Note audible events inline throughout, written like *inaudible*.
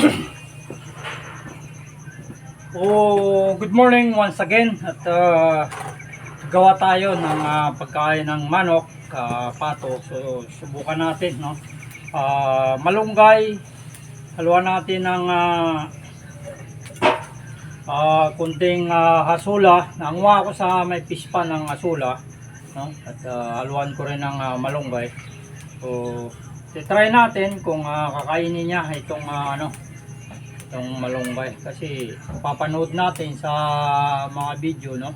*clears throat* Oh, good morning once again at uh, gawa tayo ng ah, pagkain ng manok, ah, pato. So subukan natin, no. Ah, malunggay, haluan natin ng ah, ah, kunting ah, hasula. Nanguha ko sa may pispa ng hasula, no. At ah, haluan ko rin ng ah, malunggay. So try natin kung ah, kakainin niya itong ah, ano itong malunggay. Kasi papanood natin sa mga video no?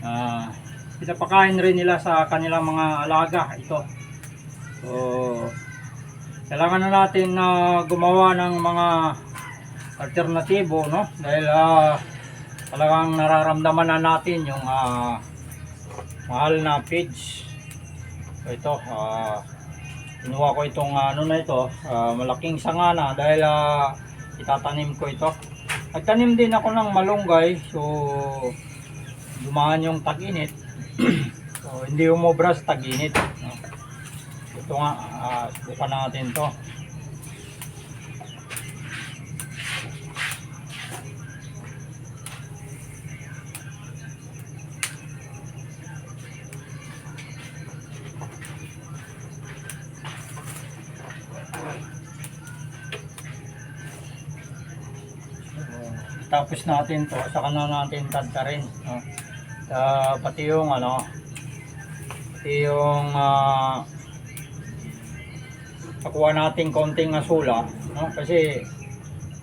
Ah, pinapakain rin nila sa kanilang mga alaga ito. So kailangan na natin na gumawa ng mga alternatibo no? Dahil ah, talagang nararamdaman na natin yung ah, mahal na feeds so ito ah, kinuha ko itong ano na ito ah, malaking sanga na dahil ah, itatanim ko ito. Nagtanim din ako ng malunggay so dumaan yung tag-init. *clears throat* So hindi umobra sa tag-init. Ito nga ah, subukan natin to tapos natin to saka na natin tadtarin no? Ah, pati yung ano pati yung ah nakuha natin konting asula no? kasi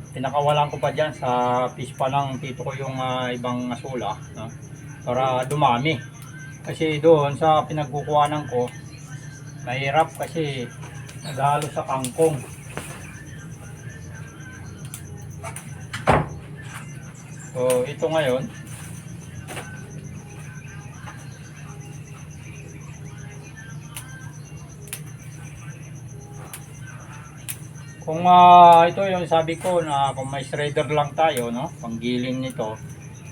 pinakawalan ko pa dyan sa pispa ng tito ko yung ah, ibang asula no? para dumami kasi doon sa pinagkukuhanan ko mahirap kasi naghalo sa kangkong So, ito ngayon. Kung ah, ito yung sabi ko na kung may shredder lang tayo, no, panggiling nito,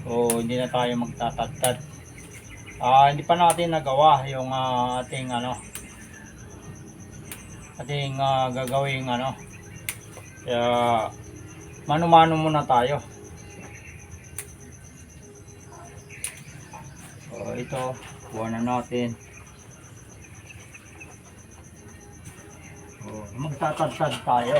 so hindi na tayo magtatagtad. Ah, hindi pa natin nagawa yung ah, ating ano ating ah, gagawing ano. Kaya mano-mano muna tayo. Ito, kuha na natin. So, magtatagtad tayo.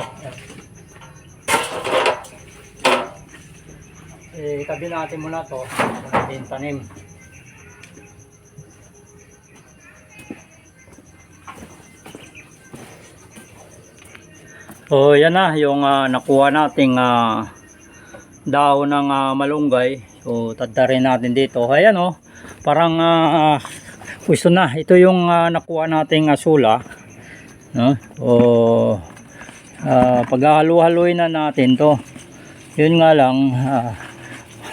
Eh, tabi natin muna to. Natin tanim. So, yan na yung ah, nakuha nating ah, daw ng ah, malunggay. So, tadtarin natin dito. Ayan oh parang ah, gusto na. Ito yung ah, nakuha nating asula no? O uh, paghahalo-haloy na natin to. Yun nga lang ah,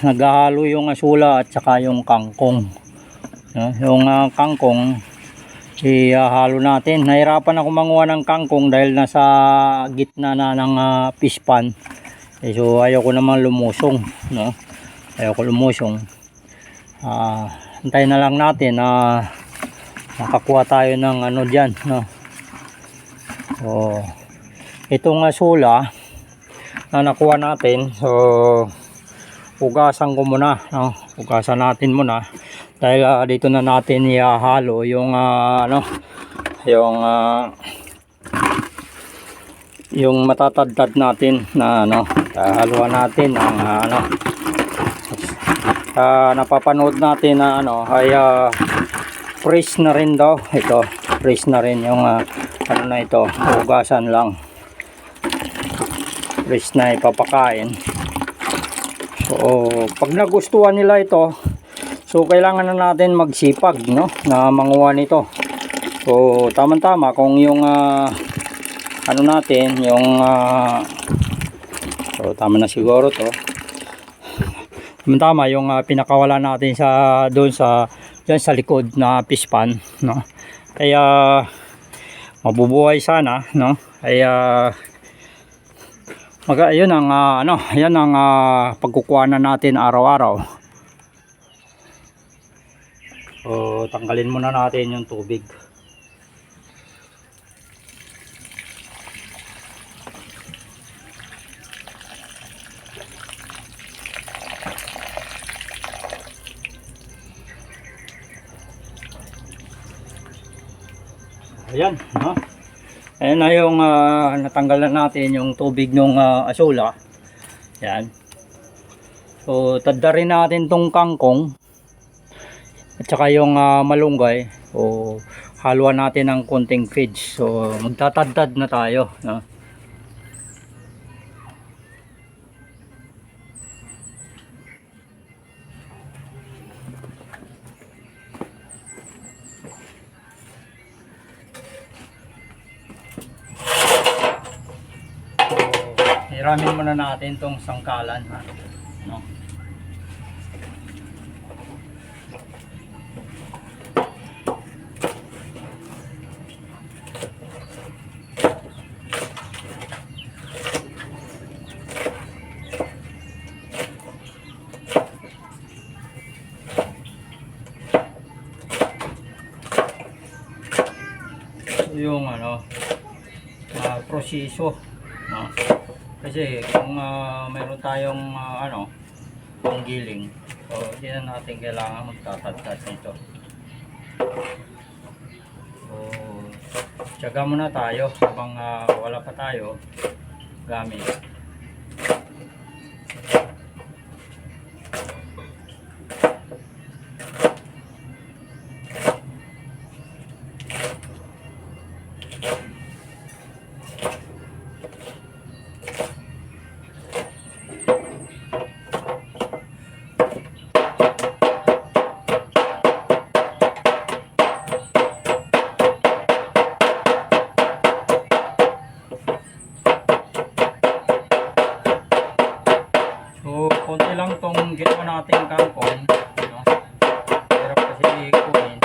naghahalo yung asula at saka yung kangkong no? yung ah, kangkong ihalo natin. Nahirapan ako manguha ng kangkong dahil nasa gitna na ng ah, pispan eh, so ayaw ko naman lumusong no? Ayaw ko lumusong. Ah antayin na lang natin na makakuha tayo ng ano diyan no? So itong asula na nakuha natin so hugasan ko muna no? Hugasan natin muna dahil ah, dito na natin ihahalo yung ah, ano yung ah, yung matatadtad natin na ano haluan natin ang ah, ano ah, napapanood natin na ano ay uh, fresh na rin daw. Ito fresh na rin yung ah, ano na ito hugasan lang. Fresh na ipapakain. So pag nagustuhan nila ito so kailangan na natin magsipag no na manguha nito. So tama tama kung yung ah, ano natin yung ah, so tama na siguro to tama yung uh, pinakawala natin sa doon sa diyan sa likod na pispan no? Kaya mabubuhay sana no? Kaya mag ayun ang ah, ano yan ang uh, pagkukuha na natin araw-araw. So tanggalin muna natin yung tubig no? Ayan na yung ah, natanggalan natin yung tubig ng asula. Ayan. So, tadda rin natin tong kangkong. At saka yung ah, malunggay. So, haluan natin ng konting feeds. So, magtatadtad na tayo. No? Hiramin muna natin tong sangkalan. Ha? No? Yung ano, ah, proseso. No? Kasi kung ah, mayroon tayong ah, ano, panggiling, so hindi na natin kailangan magtatagtat nito. So, tiyaga muna tayo habang ah, wala pa tayo gamit. Kangkong. No? Pero kasi kunin.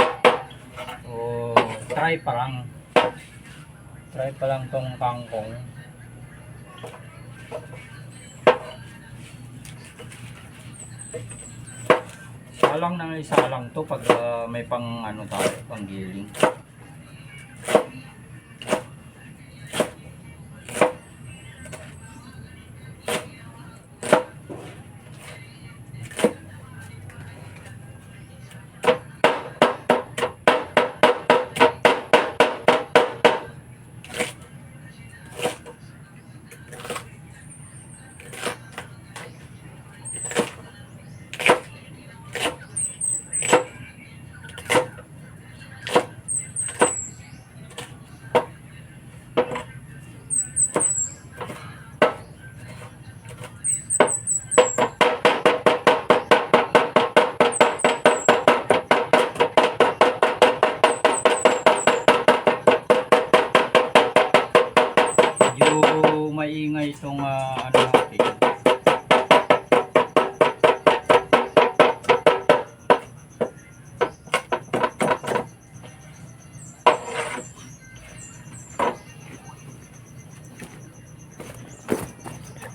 So, try pa lang. Try pa lang tong kangkong. Isa lang ng isa lang to pag ah, may pang ano tayo, pang giling.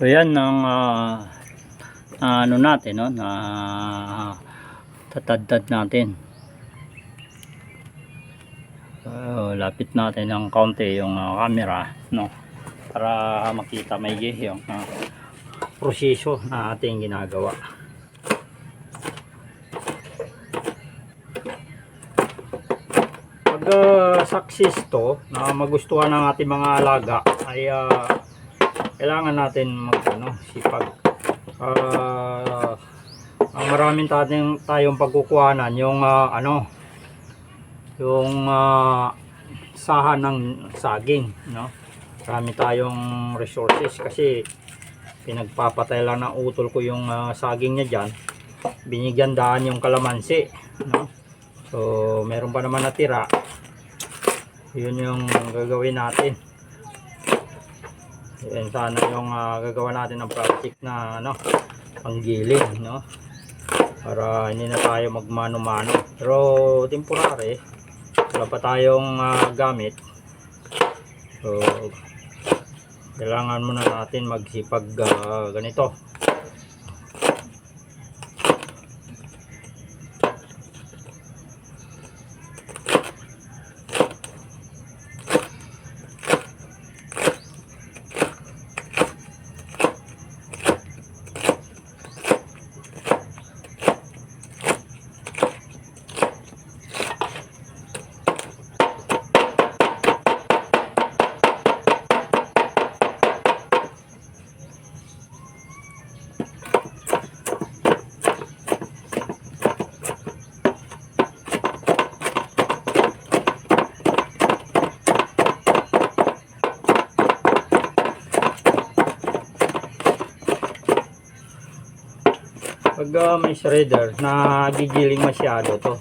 So yan ang ah, ah, ano natin no na tatadtad natin. So, lapit natin ng kaunti yung ah, camera no para makita may yung uh, proseso na ating ginagawa. Pag uh, success to na magustuhan ng ating mga alaga ay ah, kailangan natin mag ano, sipag. Ah, ang maraming tayong, tayong pagkukuhanan yung ah, ano yung ah, sahan ng saging no marami tayong resources kasi pinagpapatay lang ng utol ko yung ah, saging niya dyan binigyan daan yung kalamansi no? so meron pa naman natira yun yung gagawin natin yan sana yung ah, gagawa natin ng project na ano panggiling no? Para hindi na tayo magmano-mano. Pero temporary wala pa tayong ah, gamit. So kailangan muna natin magsipag ah, ganito Ah, may shredder, nagigiling masyado to.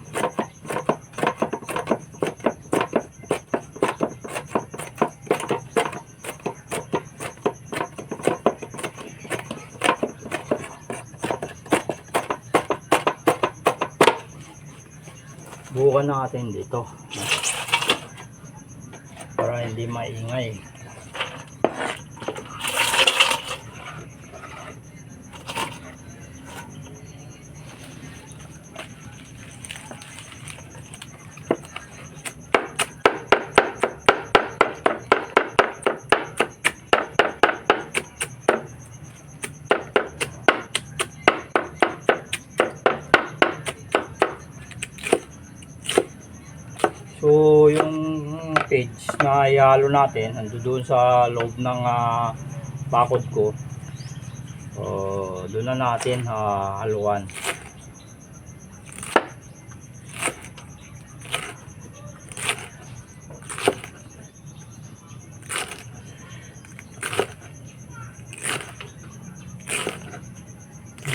Bukan natin dito. Para hindi maingay. Ihalo natin, nando doon sa loob ng ah, bakod ko. So, doon na natin ah, haluan.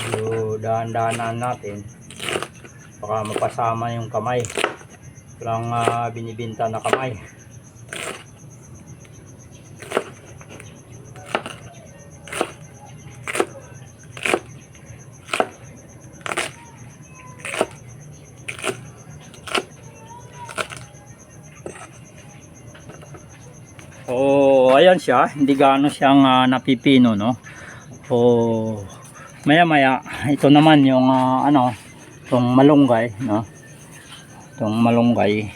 So, dahan-dahanan natin. Baka mapasama yung kamay walang ah, binibinta na kamay ayan siya. Hindi gaano siyang ah, napipino, no? O maya maya, ito naman yung ah, ano, itong malunggay, no? itong malunggay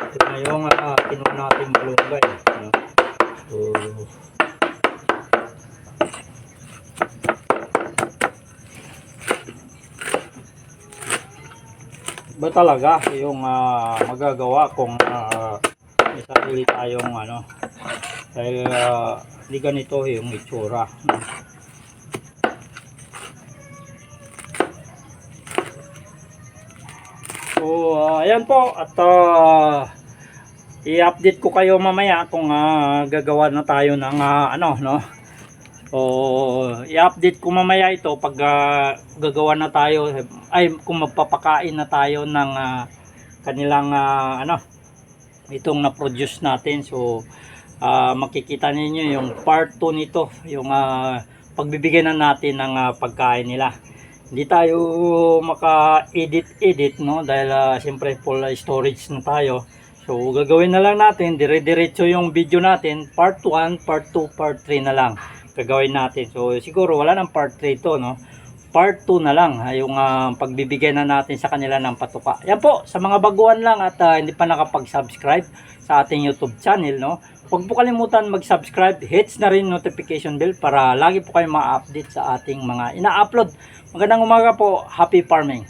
ito na yung uh, kinuha natin malunggay no? so, ba talaga yung ah, magagawa kung ah, may sarili tayong ano dahil ah, hindi ganito yung itsura. So ah, ayan po at ah, i-update ko kayo mamaya kung ah, gagawa na tayo ng ah, ano no So, i-update ko mamaya ito pag ah, gagawa na tayo ay kung magpapakain na tayo ng ah, kanilang ah, ano itong na-produce natin. So, ah, makikita ninyo yung part 2 nito, yung ah, pagbibigyan na natin ng ah, pagkain nila. Hindi tayo maka-edit-edit no dahil ah, siyempre full storage na tayo. So, gagawin na lang natin, dire-diretso yung video natin, part 1, part 2, part 3 na lang gagawin natin. So siguro wala nang part 3 to, no? Part 2 na lang, yung ah, pagbibigay na natin sa kanila ng patuka. Yan po, sa mga baguhan lang at ah, hindi pa nakapag-subscribe sa ating YouTube channel, no? Huwag po kalimutan mag-subscribe, hits na rin notification bell para lagi po kayo ma-update sa ating mga ina-upload. Magandang umaga po, happy farming!